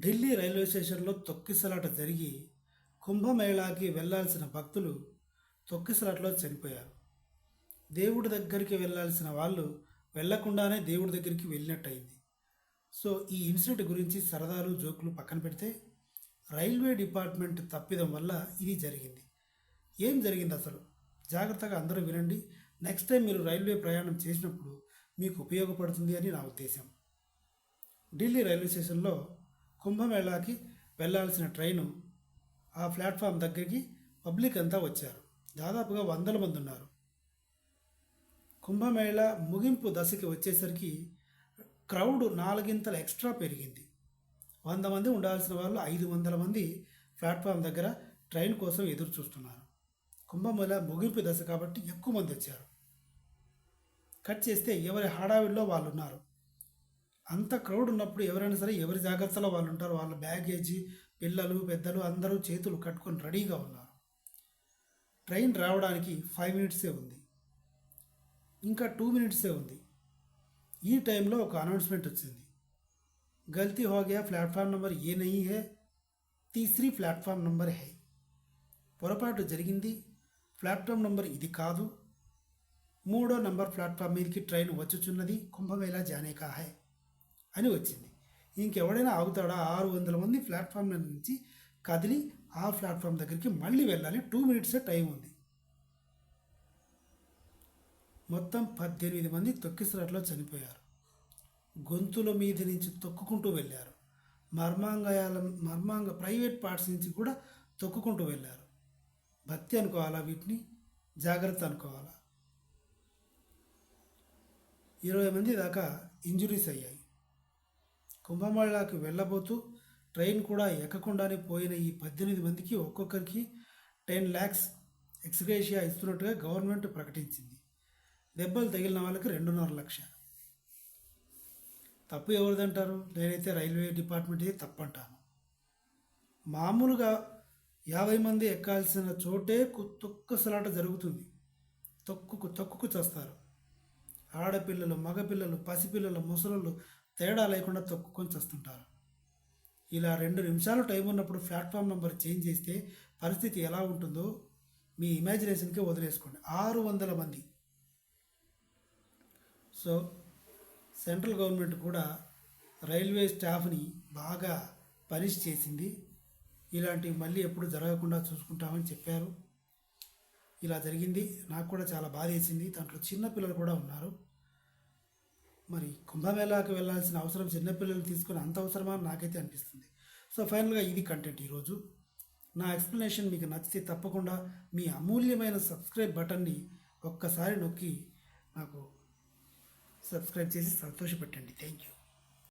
Delhi railway స్టేషన్లో తొక్కిసలాట జరిగి కుంభమేళాకి వెళ్ళాల్సిన భక్తులు తొక్కిసలాటలో చనిపోయారు. దేవుడి దగ్గరికి వెళ్ళాల్సిన వాళ్ళు వెళ్ళకుండానే దేవుడి దగ్గరికి వెళ్ళినట్టయింది. సో ఈ ఇన్సిడెంట్ గురించి సరదాలు జోకులు పక్కన పెడితే రైల్వే డిపార్ట్మెంట్ తప్పిదం వల్ల ఇది జరిగింది. ఏం జరిగింది అసలు? జాగ్రత్తగా అందరూ వినండి. నెక్స్ట్ టైం మీరు రైల్వే ప్రయాణం చేసినప్పుడు మీకు ఉపయోగపడుతుంది అని నా ఉద్దేశం. ఢిల్లీ రైల్వే స్టేషన్లో కుంభమేళాకి వెళ్ళాల్సిన ట్రైను ఆ ప్లాట్ఫామ్ దగ్గరికి పబ్లిక్ అంతా వచ్చారు. దాదాపుగా వందల మంది ఉన్నారు. కుంభమేళ ముగింపు దశకి వచ్చేసరికి క్రౌడ్ నాలుగింతల ఎక్స్ట్రా పెరిగింది. వంద మంది ఉండాల్సిన వాళ్ళు ఐదు వందల మంది ప్లాట్ఫామ్ దగ్గర ట్రైన్ కోసం ఎదురు చూస్తున్నారు. కుంభమేళ ముగింపు దశ కాబట్టి ఎక్కువ మంది వచ్చారు. కట్ చేస్తే ఎవరి హడావిడిలో వాళ్ళు ఉన్నారు అంత క్రౌడ్ ఉన్నప్పుడు ఎవరైనా సరే ఎవరి జాగ్రత్తలో వాళ్ళు ఉంటారు వాళ్ళ బ్యాగేజీ పిల్లలు పెద్దలు అందరూ చేతులు కట్టుకొని రెడీగా ఉన్నారు. ట్రైన్ రావడానికి ఫైవ్ మినిట్సే ఉంది. ఇంకా టూ మినిట్సే ఉంది. ఈ టైంలో ఒక అనౌన్స్మెంట్ వచ్చింది. గల్తీ హో గయా ప్లాట్ఫామ్ నెంబర్ ఏ నహీ హే? తీసరి ప్లాట్ఫామ్ నెంబర్ హై. పొరపాటు జరిగింది? ప్లాట్ఫామ్ నెంబర్ ఇది కాదు. మూడో నంబర్ ప్లాట్ఫామ్ మీదకి ట్రైన్ వచ్చుచున్నది. కుంభమేళా జానేకా హై. అని వచ్చింది. ఇంకెవడైనా ఆగుతాడా? ఆరు వందల మంది ప్లాట్ఫామ్ నుంచి కదిలి ఆ ప్లాట్ఫామ్ దగ్గరికి మళ్ళీ వెళ్ళాలి. టూ మినిట్సే టైం ఉంది. మొత్తం పద్దెనిమిది మంది తొక్కిసలాట్లో చనిపోయారు. గొంతుల మీద నుంచి తొక్కుకుంటూ వెళ్ళారు. మర్మాంగాయాల మర్మాంగ ప్రైవేట్ పార్ట్స్ నుంచి కూడా తొక్కుకుంటూ వెళ్ళారు. భక్తి అనుకోవాలా వీటిని? జాగ్రత్త అనుకోవాలా? ఇరవై మంది దాకా ఇంజురీస్ అయ్యాయి. కుంభమేళాకు వెళ్ళబోతూ ట్రైన్ కూడా ఎక్కకుండానే పోయిన ఈ పద్దెనిమిది మందికి ఒక్కొక్కరికి టెన్ ల్యాక్స్ ఎక్స్గ్రేషియా ఇస్తున్నట్టుగా గవర్నమెంట్ ప్రకటించింది. దెబ్బలు తగిలిన వాళ్ళకి రెండున్నర లక్ష. తప్పు ఎవరిదంటారు? నేనైతే రైల్వే డిపార్ట్మెంట్ తప్పు అంటాను మామూలుగా యాభై మంది ఎక్కాల్సిన చోటే కు- తొక్కసలాట జరుగుతుంది. తొక్కుకు తొక్కుకు చేస్తారు. ఆడపిల్లలు మగపిల్లలు పసిపిల్లలు ముసలు తేడా లేకుండా తొక్కుకొని చస్తుంటారు. ఇలా రెండు నిమిషాలు టైం ఉన్నప్పుడు ప్లాట్ఫామ్ నెంబర్ చేంజ్ చేస్తే పరిస్థితి ఎలా ఉంటుందో మీ ఇమాజినేషన్కే వదిలేసుకోండి. ఆరు వందల మంది. సో సెంట్రల్ గవర్నమెంట్ కూడా రైల్వే స్టాఫ్ని బాగా పనిష్ చేసింది. ఇలాంటివి మళ్ళీ ఎప్పుడు జరగకుండా చూసుకుంటామని చెప్పారు. ఇలా జరిగింది. నాకు కూడా చాలా బాధ వేసింది దాంట్లో చిన్నపిల్లలు కూడా ఉన్నారు. మరి కుంభమేళాకి వెళ్ళాల్సిన అవసరం చిన్నపిల్లలు తీసుకుని అంత అవసరమా నాకైతే అనిపిస్తుంది. సో ఫైనల్గా ఇది కంటెంట్ ఈరోజు. నా ఎక్స్ప్లెనేషన్ మీకు నచ్చితే తప్పకుండా మీ అమూల్యమైన సబ్స్క్రైబ్ బటన్ని ఒక్కసారి నొక్కి నాకు సబ్స్క్రైబ్ చేసి సంతోషపెట్టండి. Thank you.